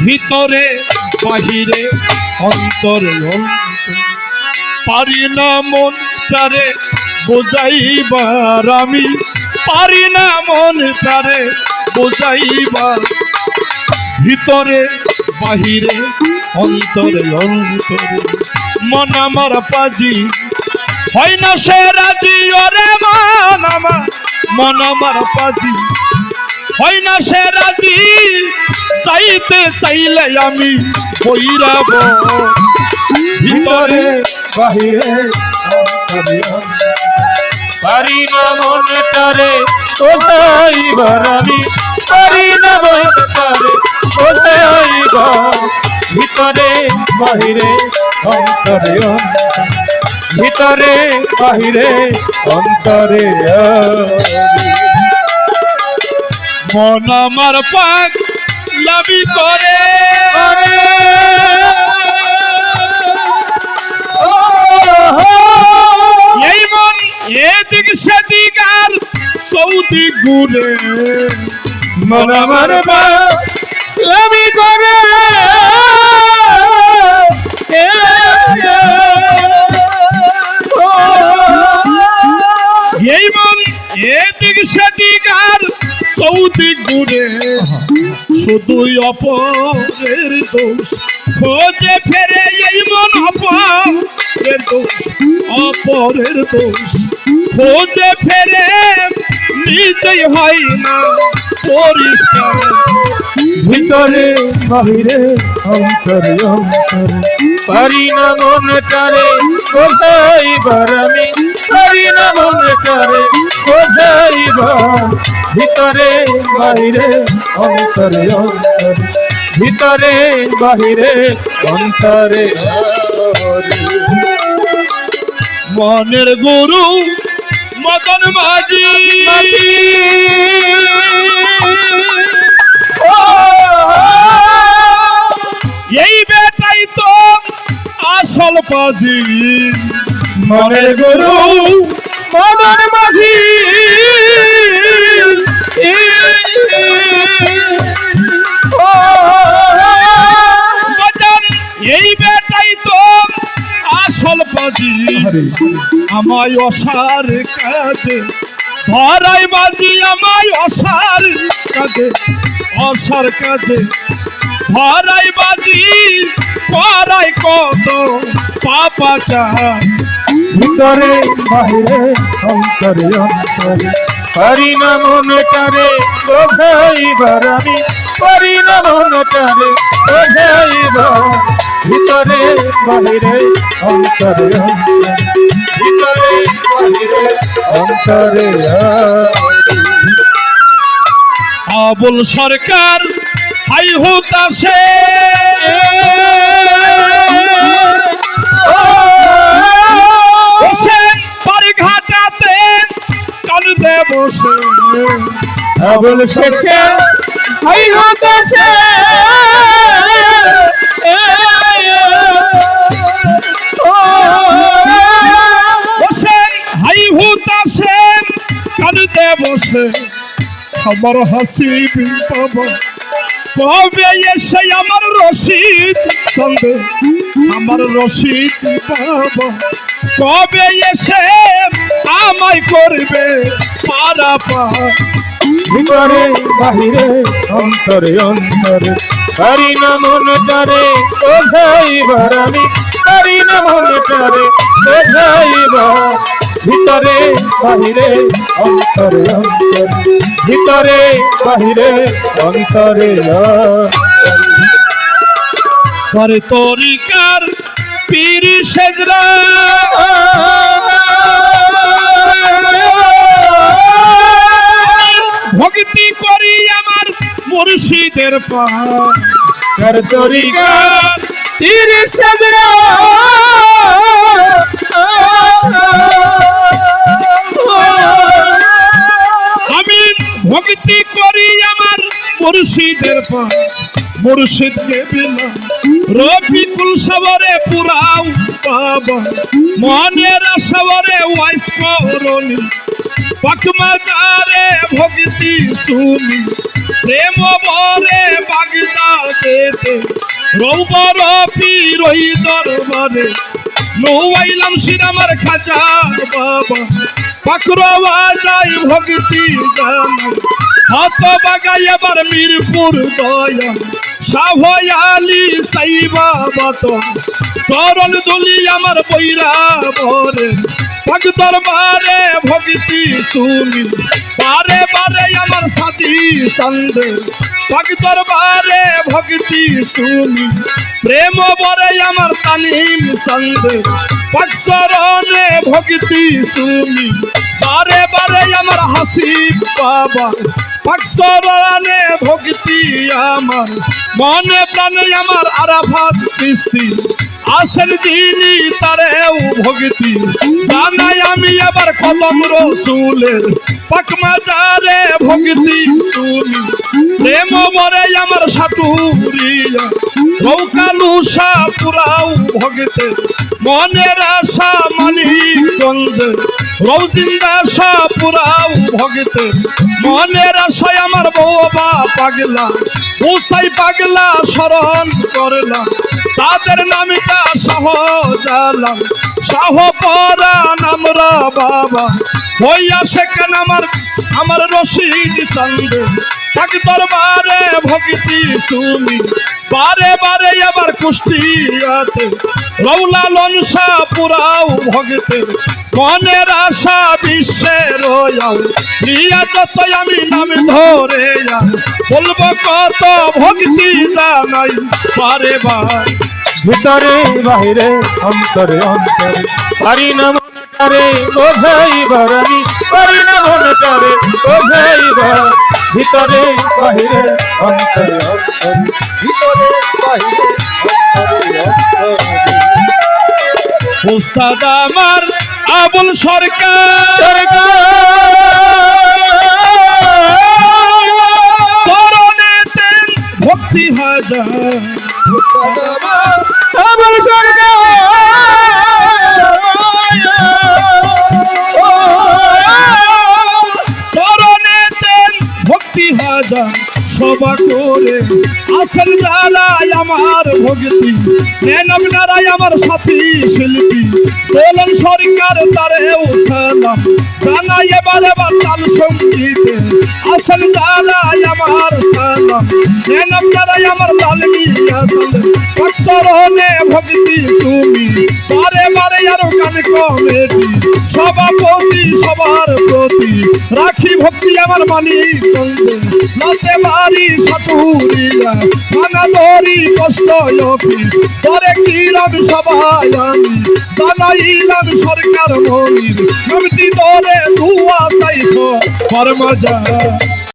ভিতরে, বাহিরে, অন্তরে, পারি না মনটারে বোঝাইবার আমি, পারি না মনটারে বোঝাইবার। ভিতরে, বাহিরে, অন্তরে অন্তরে, মন আমার পাজি। হয় না সে রাজি, ওরে মন আমার মন আমার পাজি। হয় না সে রাজি চাইতে চাইলে আমি বৈরাব ভিতরে, বাহিরে। পারি না মনটারে কোথাইবার আমি পারি না মনটারে কোথাইবার ভিতরে, বাহিরে, অন্তরে। ভিতরে, বাহিরে, অন্তরে। মন আমার পাক লাভি করে। এই মন, এদিক সেদিক আর সৌদি ঘুরে। মন আমার লামি শুধুই অপরের দোষ। খোঁজে ফেরে এই মন অপরের দোষ। অপরের দোষ। খোঁজে ফেরে নিজেই হয় না পরিষ্কার। ভিতরে, বাহিরে, অন্তরে অন্তরে। পারি না মনটারে কোথাইবার আমি? পারি না মনটারে কোথাইবার ভিতরে বাহিরে অন্তরে অন্তরে। ভিতরে বাহিরে অন্তরে। মনের গুরু মদন মাঝি। এই বেটাই তো আসল পাজি। মনের গুরু মদন মাঝি। এই বেটাই তো আসল পাজি আমায় অসার কাজে ধরাই বাজি আমায় অসার কাজে অসার কাজে। ধরাই বাজি করাই কত পাপা চায়। ভিতরে বাহিরে অন্তরে অন্তরে। পারি না মনটারে বোঝাইবার আমি পারি না মনটারে বোঝাইবার ভিতরে বাহিরে অন্তরে ভিতরে বাহিরে অন্তরে। আবুল সরকার হাই হুতাশে। বসে আবুল শেষে হাই হতাশে হাই হুতাশে কালুদে বসে। আমার হাসি পাব কবে এসে আমার রশিদ চলবে আমার রশিদ পাব কবে এসে আমায় করবে পারা পা ভিতরে বাহিরে অন্তরে অন্তরে। পারি না মনটারে বোঝাইবার আমি। পারি না মনটারে বোঝাইবার ভিতরে বাহিরে অন্তরে অন্তরে। ভিতরে বাহিরে অন্তরে অন্তরে। সরে তরিকার পিরি সেজরা। মুর্শিদের পা চার তরিকা, তীর সাজরা আমি ভক্তি করি আমার মুর্শিদের পা মুর্শিদকে বিনা রফিকুল সবরে পুরাও বাবা, মনের সবরে ওয়াইস করনি পাকমা যারে ভক্তি শুনি। প্রেম বরে বাগদাদেতে রৌবর পিরই দরবারে। নৌয়াইলাম শ্রীরামার খাজা বাবা। পাকরওয়া যাই ভক্তি জানাই। হত বাগাই এবার মিরপুর দয়া। সাভয়ালি সাইবা বাত চরণ দুলি আমার বৈরা বরে পাক দরবারে ভক্তি শুনি। বারে বারে আমার সাথী সন্দে পাক দরবারে ভক্তি শুনি। প্রেম বরে আমার তানিম সন্দে পাক শরণে ভক্তি শুনি। বারে বারে আমার হাসি বাবা পাক শরণে ভক্তি আমার। মনে প্রাণে আমার আরাফাত সৃষ্টি। আসেন যিনি তারেও ভক্তি জানাই আমি এবার কলম রসুলের পাক মাজারে ভক্তি শুনি প্রেম মরে আমার সাটুরিয়া নৌকালুষা পুরাও ভগতে। মনের আশা মানিকগঞ্জে রৌজিন্দাসা পুরাও ভগতে। মনের আশায় আমার বৌবা পাগলা উসাই পাগলা স্মরণ করলাম তাদের নামিটা সহজালাম সাহ পরা নামরা বাবা। হইয়া সেখানে আমার আমার রশিদ চন্দ্র তাক দরবারে ভক্তি শুনি। বারে বারে আবার কুষ্টিয়াতে। রৌলা লনসা পুরাও ভগতে। মনের আশা বিশ্বে রয়াও প্রিয়া যত আমি নাম ধরে বলব কত ভক্তি জানাই, বারে বার। ভিতরে, বাহিরে, অন্তরে অন্তরে। পারি না মনটারে বোঝাইবার আমি পারি না মনটারে বোঝাইবার ভিতরে, বাহিরে, অন্তরে অন্তরে। ভিতরে, বাহিরে, অন্তরে অন্তরে। উস্তাদ আমার আবুল সরকার। ভক্তি হাজার আমার চরণেতে ভক্তি হাজার সবা করে আসেন জালাই আমার ভক্তি। মেনব নারায় আমার সাথী শিল্পী। বলেন সরকার তারেও সালাম। জানাই এবার এবার তাল সঙ্গীতে। আসেন জালাই আমার সালাম। নারায় আমার চরণে ভক্তি তুমি। বারে বারে আরও গান কমেটি সভাপতি সবার প্রতি। রাখি ভক্তি আমার মানি নাতে বাড়ি সাটুরিয়া খানা ধরি কষ্ট অফিস। পরে কিরাম সবাই আমি জানাইলাম সরকার মনির। কমিটি দলে দুয়া চাইছ কর্মজা